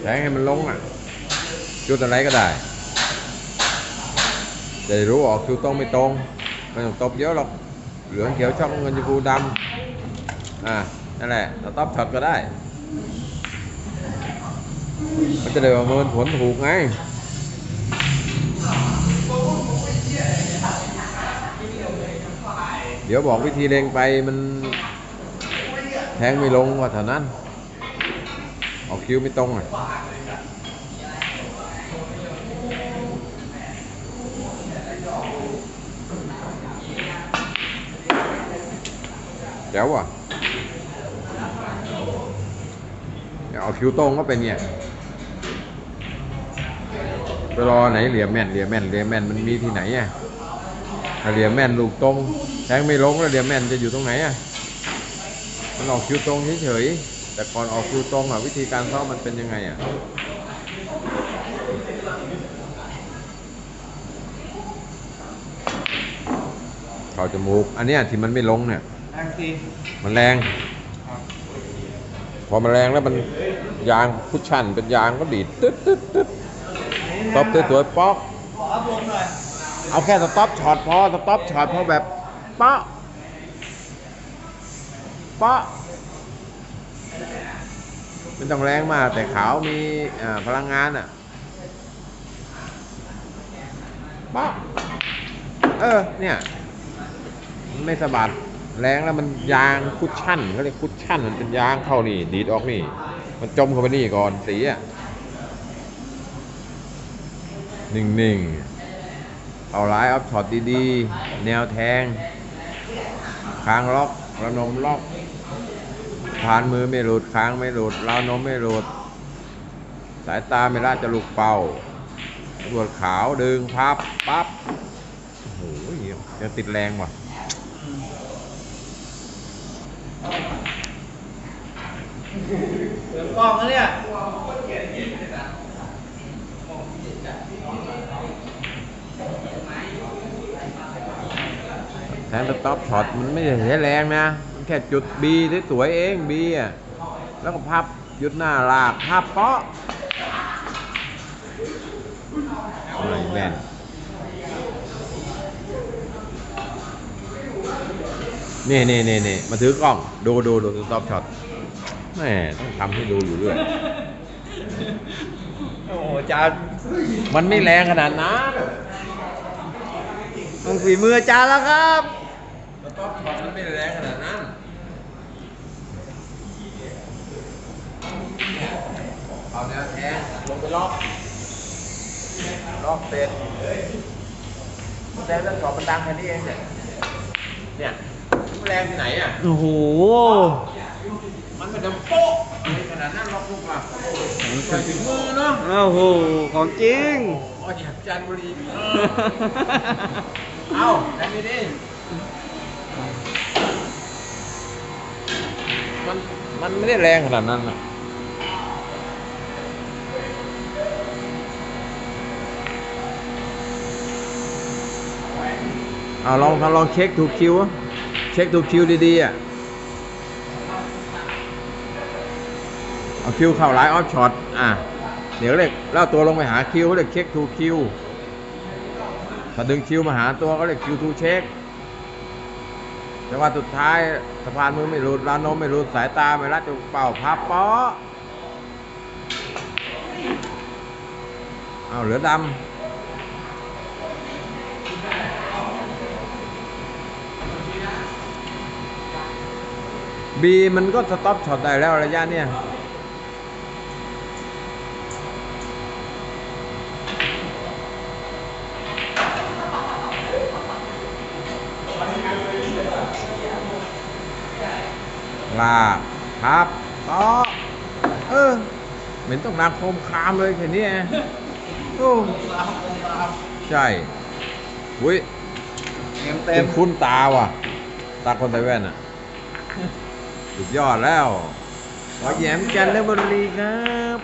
แทงให้มันลงอะจุดอะไรก็ได้จะได้รู้ออกคิวตรงไม่ตรงไม่ต้องตบเยอะหรอกเหลืองเขียวช่องเงินชมพูดำอ่านั่นแหละสต็อปช็อตก็ได้ มันจะได้ประเมินผลถูกไงเดี๋ยวบอกวิธีเล็งไปมันแทงไม่ลงว่าเท่านั้น ออกคิวไม่ตรงอะแจ๋วอะเนี่ยเอาคิวตรงก็เป็นเนี่ยไปรอไหนเหลี่ยมแม่นเหลี่ยมแม่นเหลี่ยมแม่นมันมีที่ไหนอะถ้าเหลี่ยมแม่นลูกตรงแทงไม่ลงแล้วเหลี่ยมแม่นจะอยู่ตรงไหนอะมันออกคิวตรงเฉยๆ แต่ก่อนออกคิวตรงอะวิธีการซ้อมมันเป็นยังไงอะเข้าจมูก อันเนี้ยที่มันไม่ลงเนี่ย แรงทีมันแรงพอมันแรงแล้วมันยางคุชชั่นเป็นยางก็ดีดตึ๊ดตึ๊ดตึ๊ดตบตัวๆป๊อก ขออัพลงหน่อย เอาแค่สต็อปช็อตพอสต็อปช็อตพอแบบป๊ะป๊ะ ไม่ต้องแรงมาก แต่ขาวมีพลังงานอะป๊ะเออ เนี่ยมันไม่สะบัดแรงแล้วมันยางคุชชั่นเขาเรียกคุชชั่นมันเป็นยางเข้านี่ ดีดออกนี่ มันจมเข้าไปนี่ก่อนสีอะนิ่งๆ เอาไลน์ออฟช็อตดีๆ แนวแทง ค้างล็อก ระนมล็อก ผ่านมือไม่หลุดค้างไม่หลุดราวนมไม่หลุด สายตาไม่ละจะลุกเป่ารวดขาวดึงพับปั๊บโอ้โหยังติดแรงว่ะเปิดกล้องแล้วเนี่ยแทงสต็อปช็อตมันไม่ได้ใช้แรงนะมัน แค่จุดบีสวยๆเองบีอะแล้วก็พับยุดหน้าลากพับเปาะอะไรแม่นนี่นี่นี่นี่มาถือกล้อง ดูดูดูสต็อปช็อตแม่ต้องทำให้ดูอยู่เรื่อยโอ้โหอาจารย์มันไม่แรงขนาดนั้นมันฝีมืออาจารย์แล้วครับสต็อปช็อตมันไม่แรงขนาดนั้น เอาแนวแทงลงไปล็อกล็อกเสร็จแรงแล้วช็อตมันดังแค่นี้เองเนี่ยเนี่ยมันแรงที่ไหนอะโอ้โหมันไม่ดังโป๊ะอะไรขนาดนั้นล็อกลูกอะใส่ถึงมือเนาะโอ้โหของจริงอ๋ออยากจันทบุรีเออเอาแรงดีดิมันมันไม่ได้แรงขนาดนั้นอะ เอาลองลองเช็คถูกคิวเช็คถูกคิวดีๆอะเอาคิวเข้าไลน์ออฟช็อตอะเดี๋ยวเรียกเล่าตัวลงไปหาคิวเรียกเช็คทูคิวถ้าดึงคิวมาหาตัวก็เรียกคิวทูเช็คแต่ว่าสุดท้ายสะพานมือไม่หลุดลานมไม่หลุดสายตาไม่รัดจุกเป่าพับปาะเอาเหลือดำ บีมันก็สต็อปช็อตได้แล้วระยะเนี้ยลากพับต่อเออ เหม็นต้องนางโคมคามเลยแค่นี้เองโอ้ใช่อุ้ยเต็มเต็เต็มมคุ้นตาว่ะ ตาคนไต้แว่นอะ สุดยอดแล้วขอแย้มกันและบรีครับ